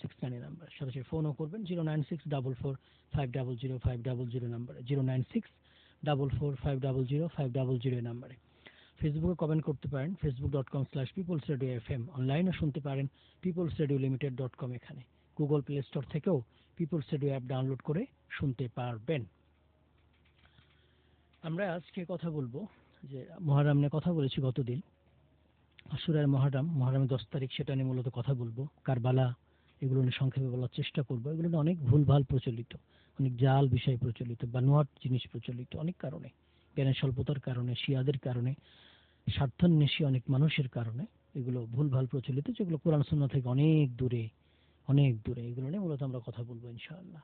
Six nine number সরাসরি ফোনও করবেন zero nine six double four five double zero five double zero নাম্বারে zero nine six double four five double zero five double zero নাম্বারে ফেসবুকে comment করতে পারেন Facebook dot com slash people's radio F M অনলাইনে শুনতে পারেন people's radio limited dot com এখানে। Google play store থেকেও পিপলস রেডিও অ্যাপ ডাউনলোড করে শুনতে পারবেন। আমরা আজকে কথা বলব যে মহারাম নিয়ে কথা বলেছি গতদিন। আশুরার মহারাম মহারামের দশ তারিখ, সেটা নিয়ে মূলত কথা বলব। কারবালা এগুলো নিয়ে সংক্ষেপে বলার চেষ্টা করব। এগুলো নিয়ে অনেক ভুলভাল প্রচলিত, অনেক জাল বিষয় প্রচলিত বা নোয়াট জিনিস প্রচলিত অনেক কারণে, জ্ঞানের স্বল্পতার কারণে, শিয়াদের কারণে, স্বার্থান্বেষী অনেক মানুষের কারণে এগুলো ভুলভাল প্রচলিত, যেগুলো কোরআন সুন্নাহ থেকে অনেক দূরে অনেক দূরে। এগুলো নিয়ে মূলত আমরা কথা বলব ইনশাআল্লাহ।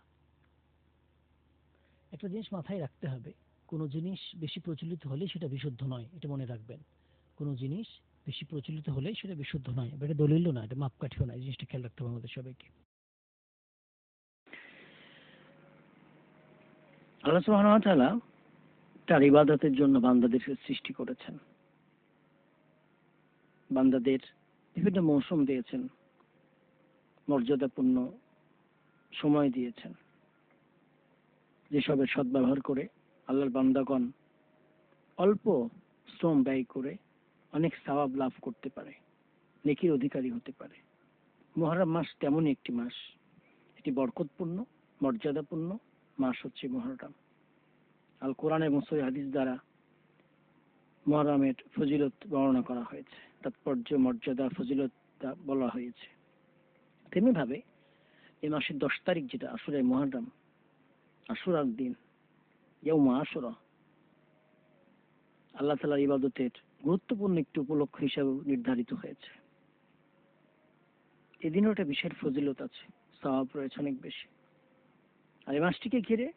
একটা জিনিস মাথায় রাখতে হবে, কোনো জিনিস বেশি প্রচলিত হলে সেটা বিশুদ্ধ নয়, এটা মনে রাখবেন। কোনো জিনিস বেশি প্রচলিত হলে সেটা বিশুদ্ধ নয় এটা দলিল না এটা মাপকাঠিও না এই জিনিসটা খেয়াল রাখতে হবে আমাদের সবাইকে। আল্লাহ তাআলা তার ইবাদতের জন্য বান্দাদের সৃষ্টি করেছেন। বান্দাদের বিভিন্ন মৌসুম দিয়েছেন, মর্যাদাপূর্ণ সময় দিয়েছেন। যেসবের সদ্ব্যবহার করে আল্লাহর বান্দাগণ অল্প শ্রম ব্যয় করে অনেক সওয়াব লাভ করতে পারে, নেকির অধিকারী হতে পারে। মহরম মাস তেমনই একটি মাস। এটি বরকতপূর্ণ, মর্যাদাপূর্ণ মাস হচ্ছে মহরম। আল কোরআন এবং সহি হাদিস দ্বারা মহরমের ফজিলত বর্ণনা করা হয়েছে। তাৎপর্য, মর্যাদা, ফজিলত বলা হয়েছে। তেমনি ভাবে এই মাসের দশ তারিখ যেটা আসলে মহরম, আশুরার দিন ইয়ৌমা আশুরা, আল্লাহ তালার ইবাদতের গুরুত্বপূর্ণ একটি উপলক্ষ হিসাবে নির্ধারিত হয়েছে। এদিনও একটা বিশেষ ফজিলত আছে, সওয়াব রয়েছে অনেক বেশি। আর এই মাসটিকে ঘিরে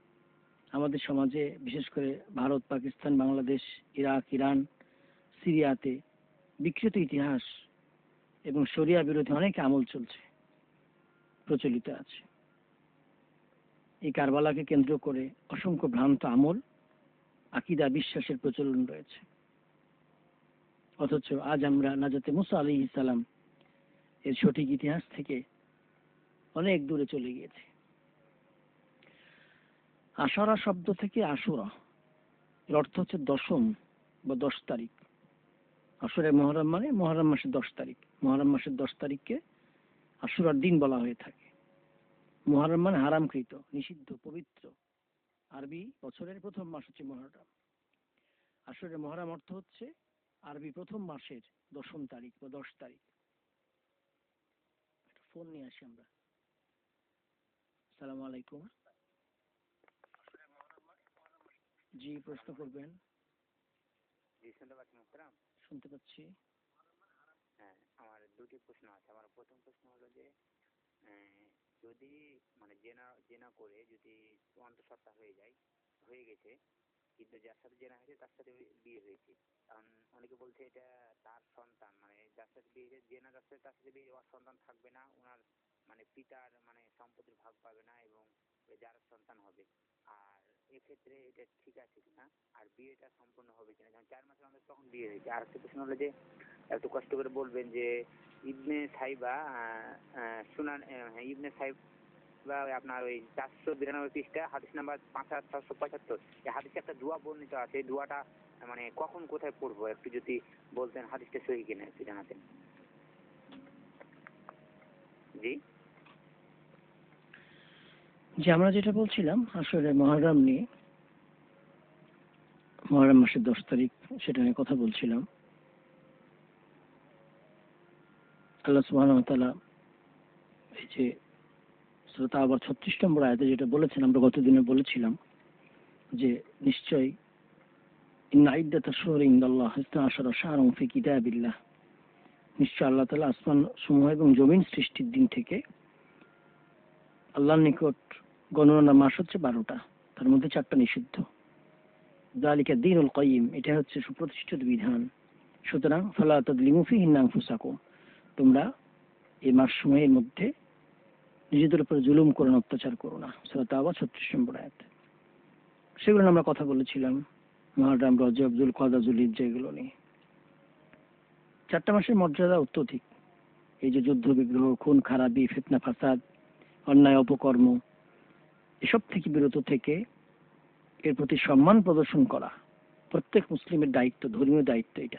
আমাদের সমাজে, বিশেষ করে ভারত, পাকিস্তান, বাংলাদেশ, ইরাক, ইরান, সিরিয়াতে বিকৃত ইতিহাস এবং শরিয়া বিরোধী অনেক আমল চলছে, প্রচলিত আছে। এই কারবালাকে কেন্দ্র করে অসংখ্য ভ্রান্ত আমল, আকিদা, বিশ্বাসের প্রচলন রয়েছে। অথচ আজ আমরা নাজাতে মুসা আলী ইসালাম এর সঠিক ইতিহাস থেকে অনেক দূরে চলে গিয়েছে। আশারা শব্দ থেকে আশুরা, এর অর্থ হচ্ছে দশম বা দশ তারিখ। আসরে মহরম মানে মহরম মাসের দশ তারিখ। মহরম মাসের দশ তারিখকে আশুরার দিন বলা হয়ে থাকে। মহরম মানে হারামকৃত, নিষিদ্ধ, পবিত্র। আরবি বছরের প্রথম মাস হচ্ছে মহরম। আসরে মহরম অর্থ হচ্ছে আরবি প্রথম মাসের দশম তারিখ বা দশ তারিখ। একটা ফোন নিয়ে আসি আমরা। সালাম আলাইকুম। জি প্রশ্ন করবেন। শুনতে পাচ্ছি। হ্যাঁ আমার দুটি প্রশ্ন আছে। আমার প্রথম প্রশ্ন হলো যে যদি মানে জেনা জেনা করে যদি অন্তঃসত্ত্বা হয়ে যায় হয়ে গেছে কিন্তু যার সাথে জেনা হয়েছে তার সাথে বিয়ে হয়েছে। কারণ অনেকে বলছে এটা তার সন্তান মানে যার সাথে বিয়ে হয়েছে জেনা যার সাথে তার সাথে বিয়ে ওর সন্তান থাকবে না ওনার মানে পিতার মানে সম্পত্তির ভাগ পাবে না এবং যার সন্তান হবে। আর এক্ষেত্রে এটা ঠিক আছে কিনা আর বিয়েটা সম্পূর্ণ হবে কিনা যেমন চার মাসের আমাদের তখন বিয়ে হয়েছে। আর একটা প্রশ্ন হলো যে একটু কষ্ট করে বলবেন যে ইবনে সাইবা সুনান হ্যাঁ, ইবনে সাইবা ওই আপনার ওই চারশো বিরানব্বই পৃষ্ঠা হাদিস নাম্বার পাঁচ হাজার ছশো পঁচাত্তর। এই হাদিসে একটা দোয়া বর্ণিত আছে, এই দোয়াটা মানে কখন কোথায় পড়ব? একটু যদি বলতেন হাদিসটা সহি কিনা, একটু জানাতেন। জি? যে আমরা যেটা বলছিলাম, আসলে মহরম নিয়ে, মহরম মাসের দশ তারিখ, সেটা নিয়ে কথা বলছিলাম। আল্লাহ ওয়া এই যে শ্রোতা আবার ছত্রিশ নম্বর আয়াতে যেটা বলেছেন, আমরা গতদিনে বলেছিলাম যে নিশ্চয়ই নিশ্চয় আল্লাহ তালা আসমান সমূহ এবং জমিন সৃষ্টির দিন থেকে আল্লাহর নিকট গণনা মাস হচ্ছে বারোটা, তার মধ্যে চারটা নিষিদ্ধ। দালিকা দিনুল কাইয়িম, এটা হচ্ছে সুপ্রতিষ্ঠিত বিধান। সুতরাং ফালা তাদলিমু ফিহি আনফুসাকুম, তোমরা এই মাস সময়ের মধ্যে নিজেদের উপর জুলুম করো না, অত্যাচার করো না। সেটা তা আবার ছত্রিশ নম্বর আয়াত। সেগুলো আমরা কথা বলেছিলাম। মহারাম, রজব জুল কদা যেগুলো নিয়ে। চারটা মাসের মর্যাদা অত্যধিক। এই যে যুদ্ধ, বিগ্রহ, খুন, খারাপি, ফিতনা, ফাসাদ, অন্যায়, অপকর্ম, এসব থেকে বিরত থেকে এর প্রতি সম্মান প্রদর্শন করা প্রত্যেক মুসলিমের দায়িত্ব, ধর্মীয় দায়িত্ব এটা।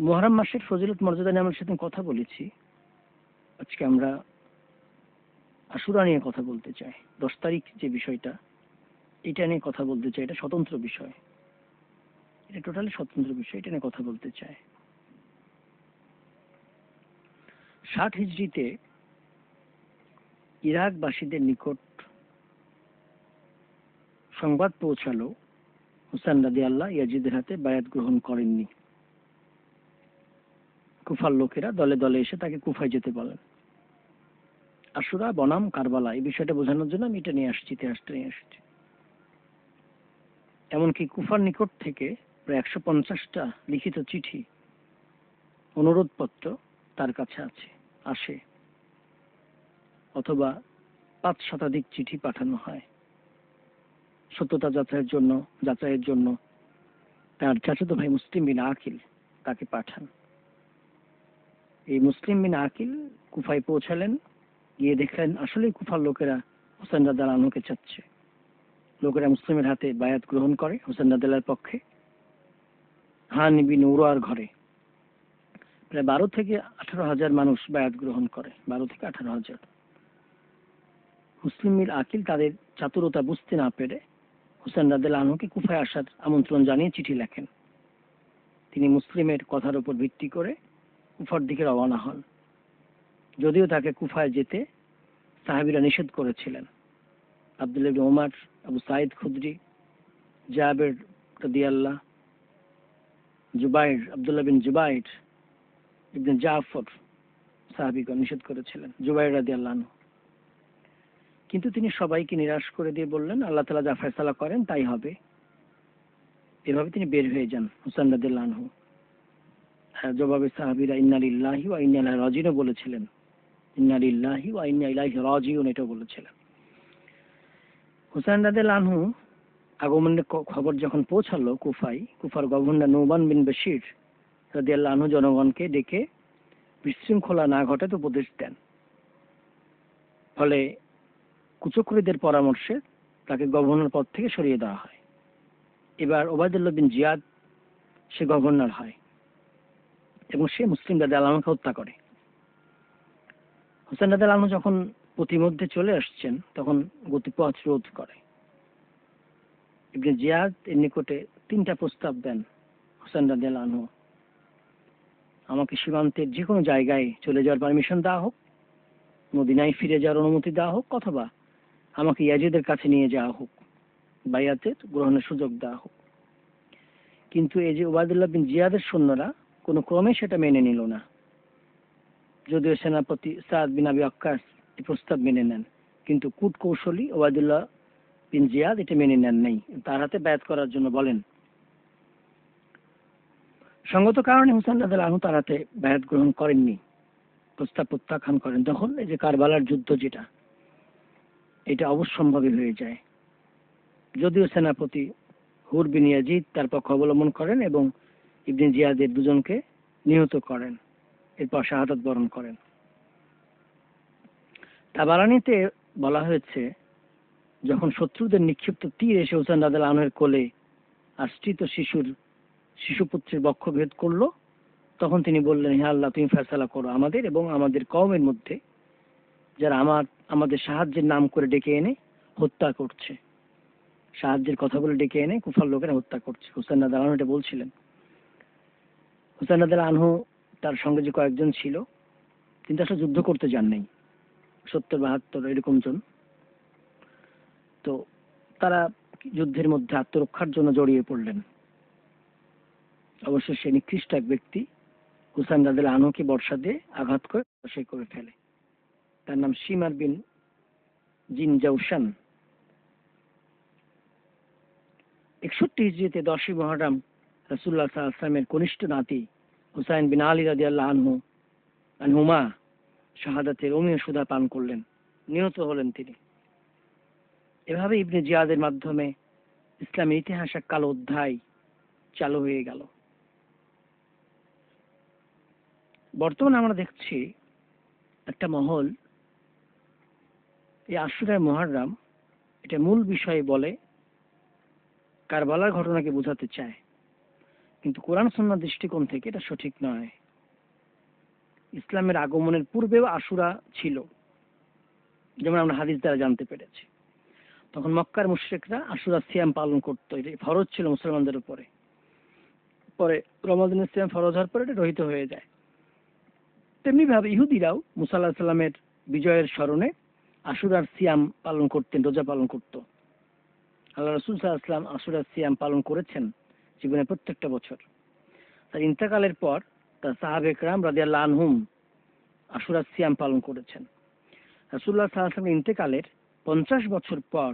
মহরম মাসের ফজিলত মর্যাদা নিয়ে আমরা সাথে কথা বলেছি। আজকে আমরা আশুরা নিয়ে কথা বলতে চাই। দশ তারিখ যে বিষয়টা, এটা নিয়ে কথা বলতে চাই। এটা স্বতন্ত্র বিষয়। এটা টোটালি স্বতন্ত্র বিষয়, এটা নিয়ে কথা বলতে চাই। ষাট হিজড়িতে ইরাকবাসীদের নিকট সংবাদ পৌঁছালো হুসান রাদি আল্লাহ ইয়াজিদের হাতে, বায়াত গ্রহণ করেননি। কুফার লোকেরা দলে দলে এসে তাকে কুফায় যেতে বলেন। আশুরা বনাম, কারবালা, এই বিষয়টা বোঝানোর জন্য আমি এটা নিয়ে আসছি, ইতিহাসটা নিয়ে আসছি। এমনকি কুফার নিকট থেকে প্রায় একশো পঞ্চাশটা লিখিত চিঠি, অনুরোধপত্র তার কাছে আছে, আসে। অথবা পাঁচ শতাধিক চিঠি পাঠানো হয়। সত্যতা যাচাইয়ের জন্য যাচাইয়ের জন্য তার চাচাতো ভাই মুসলিম বিন আকিল তাকে পাঠান। এই মুসলিম বিন আকিল কুফায় পৌঁছালেন, গিয়ে দেখলেন আসলেই কুফার লোকেরা হোসেন রাদাল আনহুকে চাচ্ছে। লোকেরা মুসলিমের হাতে বায়াত গ্রহণ করে হোসেন রাদালের পক্ষে। হান বিন উরার ঘরে প্রায় বারো থেকে আঠারো হাজার মানুষ বায়াত গ্রহণ করে, বারো থেকে আঠারো হাজার। মুসলিম মির আকিল তাদের চাতুরতা বুঝতে না পেরে হোসেন রাদেল আনহুকে কুফায় আসার আমন্ত্রণ জানিয়ে চিঠি লেখেন। তিনি মুসলিমের কথার উপর ভিত্তি করে কুফার দিকে রওনা হন। যদিও তাকে কুফায় যেতে সাহাবিরা নিষেধ করেছিলেন। আব্দুল ওমর আবু সাইদ খুদরি, জাবের রাদিয়াল্লাহ, জুবাইর, আব্দুল্লাহ বিন জুবাইর, ইবনে জাফর সাহাবিগণ নিষেধ করেছিলেন, জুবাইর রাদিয়াল্লাহ কিন্তু তিনি সবাইকে নিরাশ করে দিয়ে বললেন, আল্লাহ তালা যা ফেসলা করেন তাই হবে। এভাবে তিনি বের হয়ে যান হুসান আর জবাবে সাহাবিরা, ইন্নালিল্লাহি ওয়া ইন্না ইলাইহি রাজিউন বলেছিলেন। ইন্নালিল্লাহি ওয়া ইন্না ইলাইহি রাজিউন এটা বলেছিলেন। হুসাইন রাদিয়াল্লাহু আনহু আগমনের খবর যখন পৌঁছালো কুফাই কুফার গভর্নর নৌবান বিন বশির রাদিয়াল্লাহু আনহু জনগণকে ডেকে বিশৃঙ্খলা না ঘটাতে উপদেশ দেন। ফলে কুচক্রীদের পরামর্শে তাকে গভর্নর পদ থেকে সরিয়ে দেওয়া হয়। এবার ওবায়দুল্লাহ বিন জিয়াদ সে গভর্নর হয়। এবং সে মুসলিম রাদে আলমকে হত্যা করে। হোসেন রাদে আলম যখন প্রতিমধ্যে চলে আসছেন, তখন গতিপথ রোধ করে। ইবনে জিয়াদ এর নিকটে তিনটা প্রস্তাব দেন হোসেন রাদে আলম আমাকে সীমান্তের যে কোনো জায়গায় চলে যাওয়ার পারমিশন দেওয়া হোক, মদিনায় ফিরে যাওয়ার অনুমতি দেওয়া হোক, অথবা আমাকে ইয়াজিদের কাছে নিয়ে যাওয়া হোক, বাইয়াতের গ্রহণের সুযোগ দেওয়া হোক। কিন্তু এই যে ওবায়দুল্লাহ বিন জিয়াদের সৈন্যরা কোনো ক্রমে সেটা মেনে নিল না। যদিও সেনাপতি সাদ বিন আবি আক্কাস প্রস্তাব মেনে নেন, কিন্তু কূট কৌশলী ওবায়দুল্লাহ বিন জিয়াদ এটা মেনে নেন নাই। তার হাতে ব্যয় করার জন্য বলেন। সঙ্গত কারণে হুসান রাজাল আনহু তার হাতে ব্যয়াত গ্রহণ করেননি। প্রস্তাব প্রত্যাখ্যান করেন। তখন এই যে কারবালার যুদ্ধ যেটা, এটা অবশ্যম্ভাবী হয়ে যায়। যদিও সেনাপতি হুর বিন তার পক্ষ অবলম্বন করেন এবং ইবনে জিয়াদের দুজনকে নিহত করেন। এরপর শাহাদাত বরণ করেন। তাবারানিতে বলা হয়েছে, যখন শত্রুদের নিক্ষিপ্ত তীর এসে হোসেন রাদাল আনহের কোলে আশ্রিত শিশুর, শিশুপুত্রের বক্ষ ভেদ করল, তখন তিনি বললেন, হে আল্লাহ, তুমি ফেসলা করো আমাদের এবং আমাদের কওমের মধ্যে যারা আমার, আমাদের সাহায্যের নাম করে ডেকে এনে হত্যা করছে। সাহায্যের কথা বলে ডেকে এনে কুফার লোকেরা হত্যা করছে। হুসেন রাদাল আনহু এটা বলছিলেন। হুসেন রাদাল আনহু তার সঙ্গে যে কয়েকজন ছিল কিন্তু আসলে যুদ্ধ করতে যান নাই। সত্তর, বাহাত্তর, এরকম জন। তো তারা যুদ্ধের মধ্যে আত্মরক্ষার জন্য জড়িয়ে পড়লেন। অবশ্য সে নিকৃষ্ট এক ব্যক্তি হুসান রাদেল আনুকে বর্ষা দিয়ে আঘাত করে সে করে ফেলে। তার নাম সিমার বিন জিন জাউসান একষট্টি হিজড়িতে দশই মহরম রাসুল্লাহ আসলামের কনিষ্ঠ নাতি হুসাইন বিন আলী রাজি আল্লাহ আনহু, আনহুমা শাহাদাতের অমীয় সুধা পান করলেন। নিহত হলেন তিনি। এভাবে ইবনে জিয়াদের মাধ্যমে ইসলামের ইতিহাস এক কালো অধ্যায় চালু হয়ে গেল। বর্তমানে আমরা দেখছি একটা মহল, এই আশুরায় মহারাম এটা মূল বিষয়ে বলে কারবালার ঘটনাকে বোঝাতে চায়। কিন্তু কোরআন সন্ন্যার দৃষ্টিকোণ থেকে এটা সঠিক নয়। ইসলামের আগমনের পূর্বেও আশুরা ছিল, যেমন আমরা হাদিস দ্বারা জানতে পেরেছি। তখন মক্কার মুশরিকরা আশুরা সিয়াম পালন করতো, এটা ফরজ ছিল মুসলমানদের উপরে। পরে রমাদানের সিয়াম ফরজ হওয়ার পরে এটা রহিত হয়ে যায়। তেমনি ভাবে ইহুদিরাও মুসা আল্লাহ সাল্লামের বিজয়ের স্মরণে আশুরার সিয়াম পালন করতেন, রোজা পালন করত। আল্লাহ রসুল সাল্লাম আশুরার সিয়াম পালন করেছেন। জীবনে প্রত্যেকটা বছর। তার ইন্তেকালের পর তার সাহাবে একরাম রাদিয়াল্লাহ আনহুম আশুরার সিয়াম পালন করেছেন। রাসুল্লাহ সাল্লামের ইন্তেকালের পঞ্চাশ বছর পর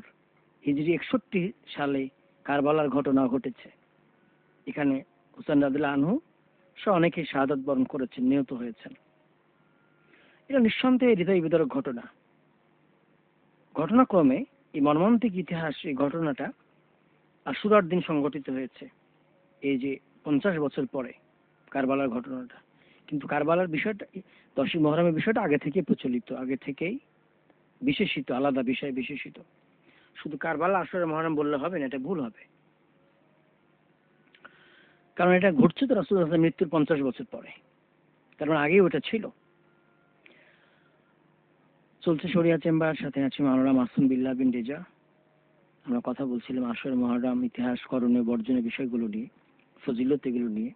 হিজরি একষট্টি সালে কারবালার ঘটনা ঘটেছে। এখানে হুসেন রাদিল্লাহ আনহু সহ অনেকে শাহাদত বরণ করেছেন, নিহত হয়েছেন। এটা নিঃসন্দেহে হৃদয় বিদারক ঘটনা। ঘটনাক্রমে এই মর্মান্তিক ইতিহাস এই ঘটনাটা আশুরার দিন সংঘটিত হয়েছে। এই যে পঞ্চাশ বছর পরে কারবালার ঘটনাটা। কিন্তু কারবালার বিষয়টা দশই মহরমের বিষয়টা আগে থেকে প্রচলিত, আগে থেকেই বিশেষিত, আলাদা বিষয় বিশেষিত। শুধু কারবালা আসরে মহরম বললে হবে না, এটা ভুল হবে। কারণ এটা ঘটছে তো রাসুল হাসান মৃত্যুর পঞ্চাশ বছর পরে। কারণ আগেই ওটা ছিল। চলছে শরিয়া চেম্বার, সাথে আছি মাওলানা মাসুম বিল্লাহ বিন রেজা। আমরা কথা বলছিলাম আসর মহরম, ইতিহাস, করণীয়, বর্জনের বিষয়গুলো নিয়ে। ফজিলত এগুলো নিয়ে।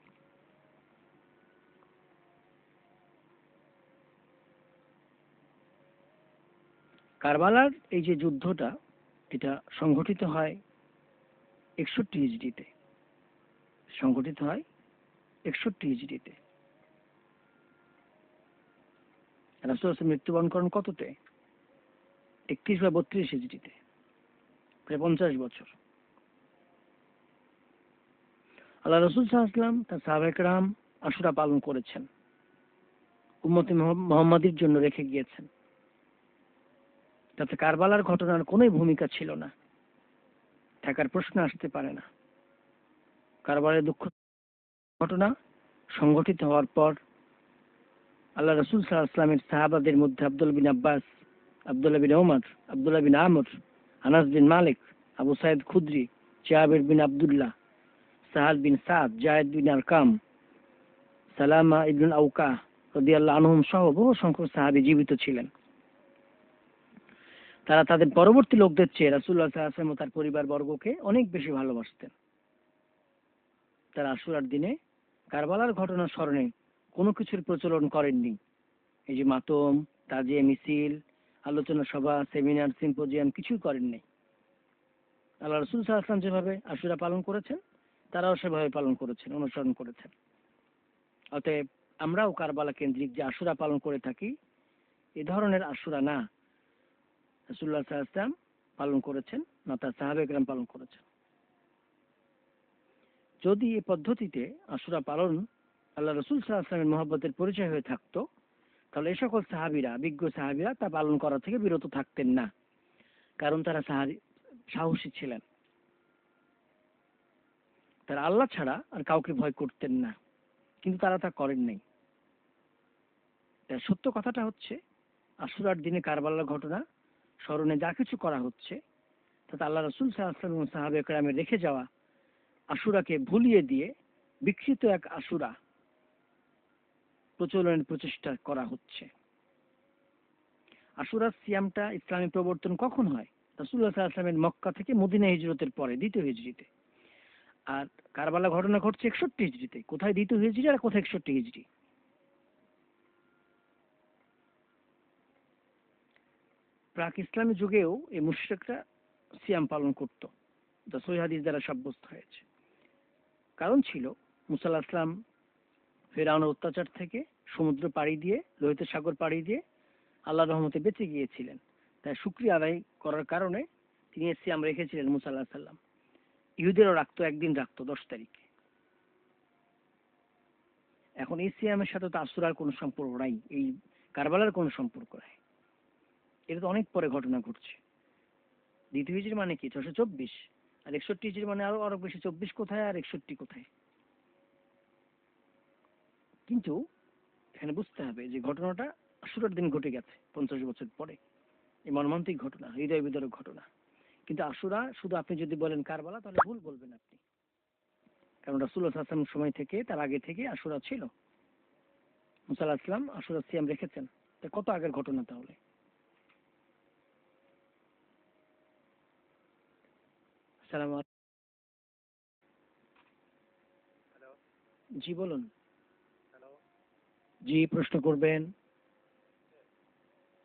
কারবালার এই যে যুদ্ধটা, এটা সংঘটিত হয় একষট্টি হিজড়িতে। সংঘটিত হয় একষট্টি হিজড়িতে। রাসুল মৃত্যুবরণ করেন কততে? একত্রিশ বা বত্রিশ হিজড়িতে। প্রায় পঞ্চাশ বছর। আল্লাহ রসুল সাহায্লাম তার সাহাবেকরাম আশুরা পালন করেছেন। উম্মতি মোহাম্মদীর জন্য রেখে গিয়েছেন। তাতে কারবালার ঘটনার কোনোই ভূমিকা ছিল না। থাকার প্রশ্ন আসতে পারে না। কারবারের দুঃখ ঘটনা সংঘটিত হওয়ার পর আল্লাহ রসুল সাল্লাহ আসলামের সাহাবাদের মধ্যে আব্দুল বিন আব্বাস, আবদুল্লাহ বিন ওমর, আবদুল্লাহ বিন আমর, আনাস বিন মালিক, আবু সাইদ খুদ্রি জাহাবির বিন আবদুল্লাহ সাহাদ বিন সাদ জায়দ বিন আরকাম সালামা ইবনুল আউকা রদিয়াল্লাহ আনহুম সহ বহু সংখ্যক সাহাবি জীবিত ছিলেন। তারা তাদের পরবর্তী লোকদের চেয়ে রাসুল্লাহ সাল্লাম তার পরিবার বর্গকে অনেক বেশি ভালোবাসতেন। তারা আশুরার দিনে কারবালার ঘটনার স্মরণে কোনো কিছুর প্রচলন করেননি। এই যে মাতম, তাজিয়ে মিছিল, আলোচনা সভা, সেমিনার, সিম্পোজিয়াম কিছুই করেননি। আল্লাহ রসুল সাল্লাম যেভাবে আশুরা পালন করেছেন তারাও সেভাবে পালন করেছেন, অনুসরণ করেছেন। অতএব আমরাও কারবালা কেন্দ্রিক যে আশুরা পালন করে থাকি, এ ধরনের আশুরা না। রসুল্লাহ সাল্লাম পালন করেছেন না, তার সাহাবেকরাম পালন করেছেন। যদি এ পদ্ধতিতে আশুরা পালন আল্লাহ রসুল সাল্লাহামের মহব্বতের পরিচয় হয়ে থাকতো, তাহলে এ সকল সাহাবিরা, বিজ্ঞ সাহাবিরা তা পালন করা থেকে বিরত থাকতেন না। কারণ তারা সাহারি সাহসী ছিলেন। তারা আল্লাহ ছাড়া আর কাউকে ভয় করতেন না। কিন্তু তারা তা করেন নাই। তার সত্য কথাটা হচ্ছে, আশুরার দিনে কারবালার ঘটনা, স্মরণে যা কিছু করা হচ্ছে, তাতে আল্লাহ রসুল সাল্লাম সাহাবে একরামে রেখে যাওয়া আশুরাকে ভুলিয়ে দিয়ে বিকৃত এক আশুরা প্রচলনের প্রচেষ্টা করা হচ্ছে। আশুরার সিয়ামটা ইসলামী প্রবর্তন কখন হয়? রাসুল্লাহ সাল্লামের মক্কা থেকে মদিনা হিজরতের পরে, দ্বিতীয় হিজড়িতে আর কারবালা ঘটনা ঘটছে একষট্টি হিজড়িতে। কোথায় দ্বিতীয় হিজড়ি আর কোথায় একষট্টি হিজড়ি? প্রাক ইসলামী যুগেও এই মুশ্রিকরা সিয়াম পালন করত, যা সহি হাদিস দ্বারা সাব্যস্ত হয়েছে। কারণ ছিল মুসাল্লাহ আসলাম ফেরাউনের অত্যাচার থেকে সমুদ্র পাড়ি দিয়ে, লোহিত সাগর পাড়ি দিয়ে আল্লাহ রহমতে বেঁচে গিয়েছিলেন। তাই শুক্রিয়া আদায় করার কারণে তিনি সিয়াম রেখেছিলেন মুসাল্লাহ সাল্লাম ইহুদেরও রাখতো, একদিন রাখতো, দশ তারিখে। এখন এই সিয়ামের সাথে তো আসুরার কোনো সম্পর্ক নাই, এই কারবালার কোনো সম্পর্ক নাই। এটা তো অনেক পরে ঘটনা ঘটছে। দ্বিতীয় হিজড়ি মানে কি? ছশো চব্বিশ। আর একষট্টি হিজড়ি মানে আরও আরও বেশি, চব্বিশ কোথায় আর একষট্টি কোথায়? কিন্তু এখানে বুঝতে হবে যে ঘটনাটা আশুরার দিন ঘটে গেছে, পঞ্চাশ বছর পরে। এই মর্মান্তিক ঘটনা, হৃদয় বিদারক ঘটনা। কিন্তু আশুরা শুধু আপনি যদি বলেন কারবালা তাহলে ভুল বলবেন আপনি। কারণ রাসুল আসলাম সময় থেকে তার আগে থেকে আশুরা ছিল। মুসাল আসলাম আশুরা সিয়াম রেখেছেন। তা কত আগের ঘটনা তাহলে। জি বলুন। জি প্রশ্ন করবেন।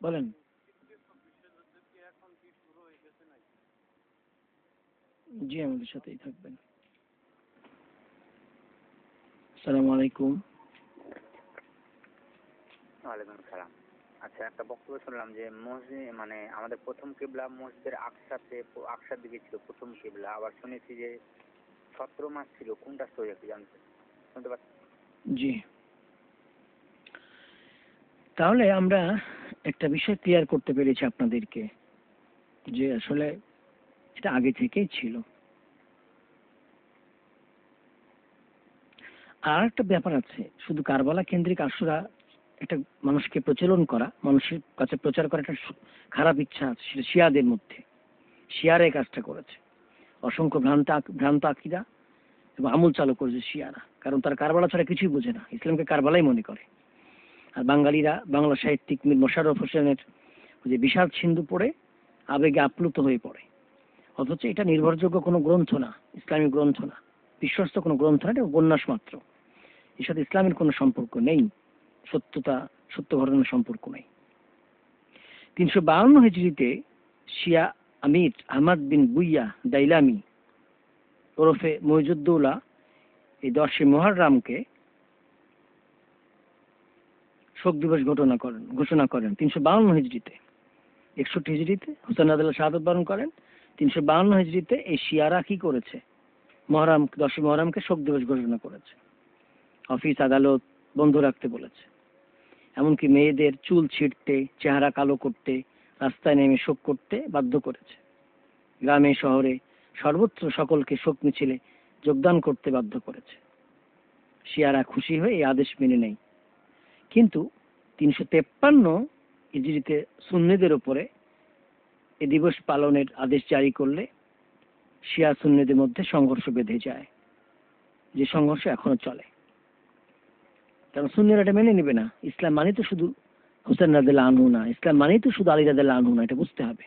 বলেন। জি আমাদের সাথেই থাকবেন। আসসালামু আলাইকুম। ওয়ালাইকুম সালাম। আচ্ছা একটা বক্তব্য শুনলাম যে মসজিদ মানে আমাদের প্রথম কিবলা মসজিদের আকসাতে আকসার দিকে ছিল প্রথম কিবলা আবার শুনেছি যে সতেরো মাস ছিল। কোনটা সহি একটু জানতে শুনতে পাচ্ছি জি। তাহলে আমরা একটা বিষয় ক্লিয়ার করতে পেরেছি আপনাদেরকে যে আসলে এটা আগে থেকেই ছিল। আর একটা ব্যাপার আছে, শুধু কারবালা কেন্দ্রিক আশুরা একটা মানুষকে প্রচলন করা, মানুষের কাছে প্রচার করা একটা খারাপ ইচ্ছা আছে, সেটা শিয়াদের মধ্যে। শিয়ারা এই কাজটা করেছে। অসংখ্য ভ্রান্ত ভ্রান্ত আকিদা এবং আমূল চালু করেছে শিয়ারা। কারণ তারা কারবালা ছাড়া কিছুই বোঝে না, ইসলামকে কারবালাই মনে করে। আর বাঙালিরা, বাংলা সাহিত্যিক মীর মোশাররফ হোসেনের যে বিষাদ সিন্ধু পড়ে, আবেগে আপ্লুত হয়ে পড়ে। অথচ এটা নির্ভরযোগ্য কোনো গ্রন্থ না, ইসলামী গ্রন্থ না, বিশ্বস্ত কোনো গ্রন্থ না, এটা উপন্যাস মাত্র। এর সাথে ইসলামের কোনো সম্পর্ক নেই। সত্যতা, সত্য ঘটনার সম্পর্ক নেই। তিনশো বাউন্ন হিজড়িতে শিয়া আমির আহমদ বিন বুইয়া দাইলামি ওরফে মহিজুদ্দৌলা এই দশই মহারামকে শোক দিবস ঘটনা করেন, ঘোষণা করেন তিনশো বাউন্ন হিজড়িতে। একষট্টি হিজড়িতে হোসেন আদাল্লাহ শাহাদত বরণ করেন। তিনশো বাউন্ন হিজড়িতে এই শিয়ারা কি করেছে? মহরাম, দশই মহরামকে শোক দিবস ঘোষণা করেছে। অফিস আদালত বন্ধ রাখতে বলেছে। এমনকি মেয়েদের চুল ছিঁড়তে, চেহারা কালো করতে, রাস্তায় নেমে শোক করতে বাধ্য করেছে। গ্রামে, শহরে সর্বত্র সকলকে শোক মিছিলে যোগদান করতে বাধ্য করেছে। শিয়ারা খুশি হয়ে এই আদেশ মেনে নেয়। কিন্তু তিনশো তেপ্পান্ন ইজরিতে সুন্নিদের উপরে এ দিবস পালনের আদেশ জারি করলে শিয়া সুন্নিদের মধ্যে সংঘর্ষ বেঁধে যায়। যে সংঘর্ষ এখনও চলে। কারণ সুন্নিরা এটা মেনে নেবে না। ইসলাম মানে তো শুধু হোসেন রাদেল আনহু না, ইসলাম মানেই তো শুধু আলী রাদেল আনহু না, এটা বুঝতে হবে।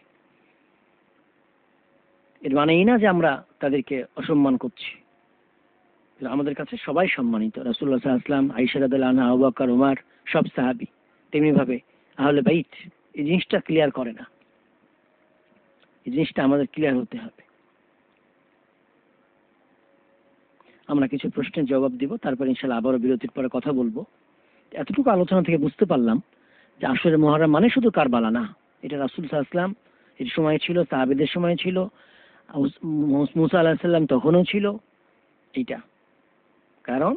এর মানে এই না যে আমরা তাদেরকে অসম্মান করছি। আমাদের কাছে সবাই সম্মানিত। রাসুল্লাহ আসলাম আইসা রাদেল আনহা, আবু বকর, উমার, সব সাহাবি তেমনি ভাবে আহলে বাইত, এই জিনিসটা ক্লিয়ার করে না। এই জিনিসটা আমাদের ক্লিয়ার হতে হবে। আমরা কিছু প্রশ্নের জবাব দিব, তারপর ইনশাল্লাহ আবারও বিরতির পরে কথা বলব। এতটুকু আলোচনা থেকে বুঝতে পারলাম যে আসলে মহারাম মানে শুধু কারবালা না, এটা রাসুল সাল্লাম এর সময় ছিল, সাহাবিদের সময় ছিল মুসা আলাহিসাল্লাম তখনও ছিল, এইটা। কারণ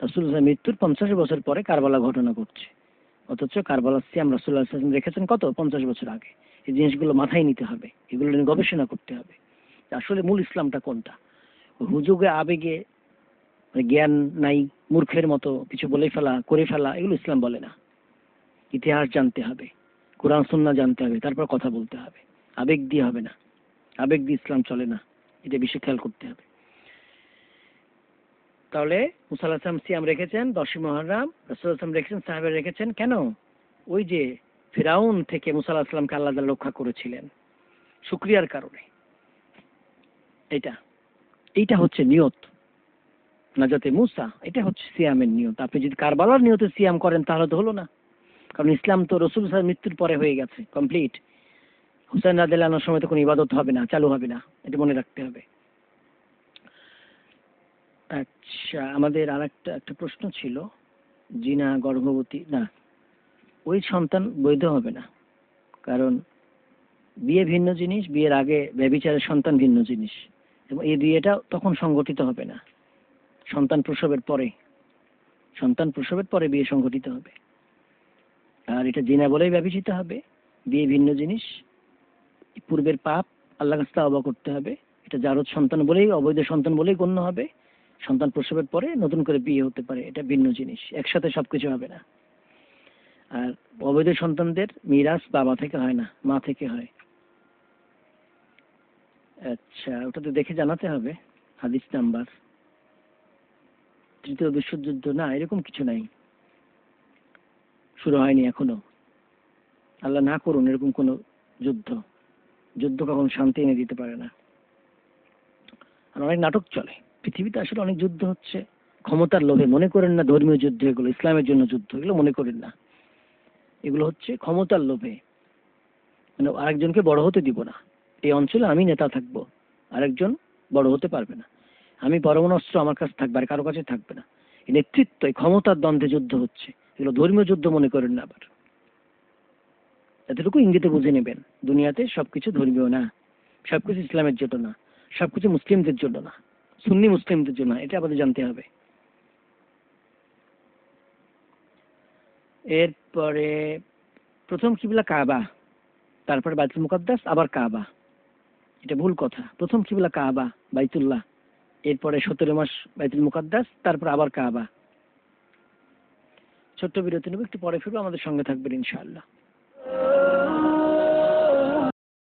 রাসুল মৃত্যুর পঞ্চাশ বছর পরে কারবালা ঘটনা ঘটছে। অথচ কারবালা সিয়াম রাসুল্লাহ সাল্লাম রেখেছেন কত? পঞ্চাশ বছর আগে। এই জিনিসগুলো মাথায় নিতে হবে, এগুলো নিয়ে গবেষণা করতে হবে আসলে মূল ইসলামটা কোনটা? হুজুগে, আবেগে জ্ঞান নাই, মূর্খের মতো কিছু বলে ফেলা, করে ফেলা, এগুলো ইসলাম বলে না। ইতিহাস জানতে হবে, কোরআন সুন্না জানতে হবে, তারপর কথা বলতে হবে। আবেগ দিয়ে হবে না। আবেগ দিয়ে ইসলাম চলে না। এটা বেশি খেয়াল করতে হবে। তাহলে মুসাল আসলাম সিয়াম রেখেছেন, দশই মহরম রসুল আসলাম রেখেছেন, সাহেবের রেখেছেন, কেন? ওই যে ফেরাউন থেকে মুসাল আসলামকে আল্লাহ রক্ষা করেছিলেন। শুক্রিয়ার কারণে। এটা। এইটা হচ্ছে নিয়ত। নাজাতে মুসা, এটা হচ্ছে সিয়ামের নিয়ত। আপনি যদি কারবালার নিয়তে সিয়াম করেন, তাহলে তো হলো না। কারণ ইসলাম তো রসুল সাহেব মৃত্যুর পরে হয়ে গেছে কমপ্লিট হুসেন রাদিল্লাহর সময় তো কোনো ইবাদত হবে না, চালু হবে না, এটা মনে রাখতে হবে। আচ্ছা আমাদের আর একটা একটা প্রশ্ন ছিল, জিনা, গর্ভবতী, না, ওই সন্তান বৈধ হবে না। কারণ বিয়ে ভিন্ন জিনিস, বিয়ের আগে ব্যবিচারের সন্তান ভিন্ন জিনিস। এবং এই বিয়েটা তখন সংগঠিত হবে না। সন্তান প্রসবের পরে, সন্তান প্রসবের পরে বিয়ে সংঘটিত হবে। আর এটা জিনা বলেই ব্যবহৃত হবে। বিয়ে ভিন্ন জিনিস। পূর্বের পাপ আল্লাহ কাছে অবা করতে হবে। এটা জারদ সন্তান বলেই, অবৈধ সন্তান বলেই গণ্য হবে। সন্তান প্রসবের পরে নতুন করে বিয়ে হতে পারে। এটা ভিন্ন জিনিস। একসাথে সবকিছু হবে না। আর অবৈধ সন্তানদের মিরাজ বাবা থেকে হয় না, মা থেকে হয়। আচ্ছা ওটা তো দেখে জানাতে হবে। হাদিস নাম্বার তৃতীয় বিশ্বযুদ্ধ না, এরকম কিছু নাই। শুরু হয়নি এখনও। আল্লাহ না করুন এরকম কোনো যুদ্ধ। যুদ্ধ কখন শান্তি এনে দিতে পারে না। আর অনেক নাটক চলে। পৃথিবীতে আসলে অনেক যুদ্ধ হচ্ছে। ক্ষমতার লোভে মনে করেন না ধর্মীয় যুদ্ধ এগুলো, ইসলামের জন্য যুদ্ধ, এগুলো মনে করেন না। এগুলো হচ্ছে ক্ষমতার লোভে। মানে আরেকজনকে বড় হতে দিব না। এই অঞ্চলে আমি নেতা থাকব, আরেকজন বড় হতে পারবে না। আমি পরমাণু অস্ত্র আমার কাছে থাকবে, আর কারও কাছে থাকবে না। এই নেতৃত্ব, এই ক্ষমতার দ্বন্দ্বে যুদ্ধ হচ্ছে। এগুলো ধর্মীয় যুদ্ধ মনে করেন না আবার। এতটুকু ইঙ্গিতে বুঝে নেবেন, দুনিয়াতে সবকিছু ধর্মীয় না। সবকিছু ইসলামের জন্য না। সবকিছু মুসলিমদের জন্য না। সুন্নি মুসলিমদের জন্য এটা আমাদের জানতে হবে। এরপরে, প্রথম কিবলা কাবা, তারপরে বাইতুল মুকাদ্দাস, আবার কাবা। এটা ভুল কথা। প্রথম কিবলা কাবা, বাইতুল্লাহ। এরপরে সতেরো মাস বাইতুল মুকাদ্দাস, তারপর আবার কাবা। ছোট্ট বিরতি নেব, একটু পরে ফিরবো, আমাদের সঙ্গে থাকবেন ইনশাআল্লাহ।